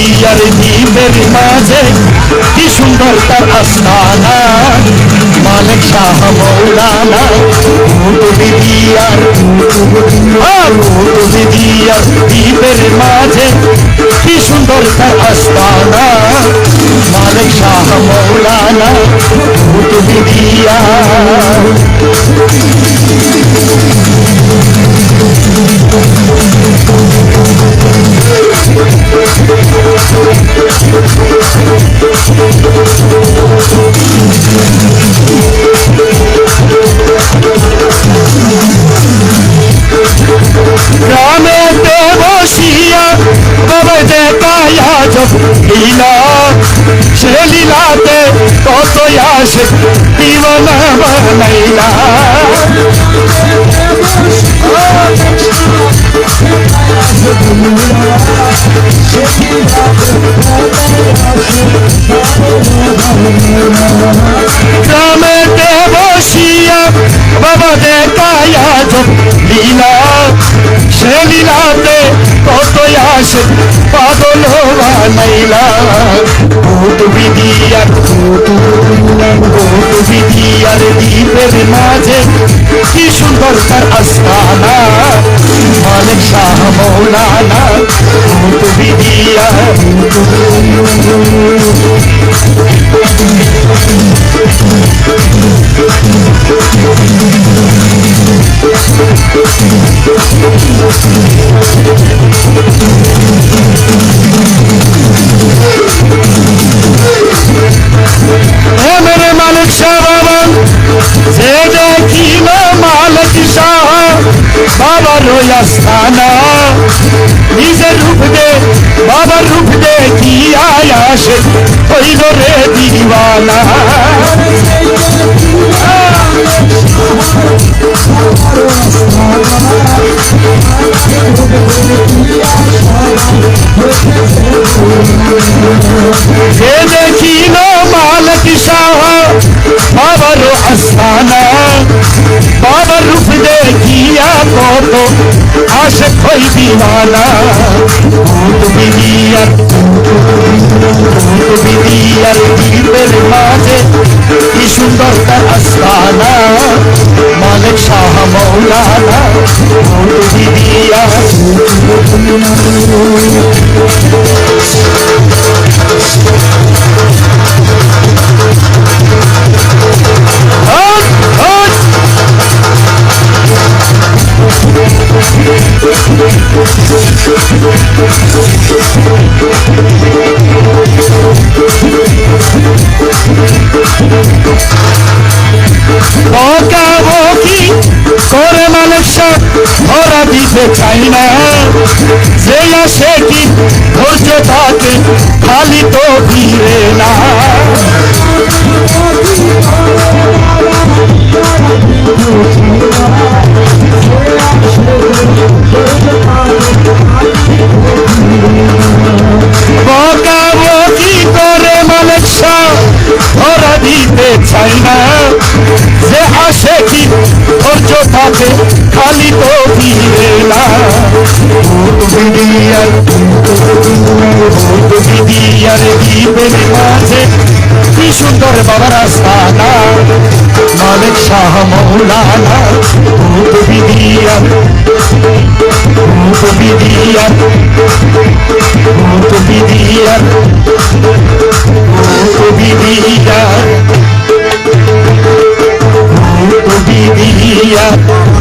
বিদিয়ার দ্বীপের মাঝে কি সুন্দর তার আস্তানা। মালিক শাহ মৌলানা ভূত বিদিয়ার দ্বীপের মাঝে কি সুন্দর তার আস্তানা। মালিক শাহ মৌলানা ভূত লীলা, সে লীলাতে কত আসে, দিওয়ানা বানাইলা। গ্রামেতে বসিয়া বাবা দেখায়া লীলা, সে লীলাতে কত আসে বানাইলা ভূত বিদিয়ার ভূত বিদিয়ার দ্বীপের মাঝে। কি সুন্দর তার আস্তানা মালিক শাহ মৌলানা ভূত বিদিয়ার হে বাবার ওই আস্থানা নিজের রূপ দে বাবার রূপ দে কি আয়াসে? হইল রে দিওয়ানা। যে দেখিল মালিক শাহ, বাবার আস্থানা। বাবার রূপ দেখিয়া কত আসে খই দিওয়ালা, ভূত বিদিয়ার ভূত বিদিয়ার দ্বীপের মাঝে, কি সুন্দর তার আস্তানা, মালিক শাহ মৌলানা, ভূত বিদিয়ার বকাবকি করে মানুষ ধরা দিতে চাই না। যে আসে কি ধৈর্য থাকে না ভূত বিদিয়ার ভূত বিদিয়ার দ্বীপের মাঝে কি সুন্দর বাবার আস্তানা মালিক শাহ মৌলানা ভূত বিদিয়ার ভূত বিদিয়ার ভূত বিদিয়ার ভূত বিদিয়ার ভূত বিদিয়ার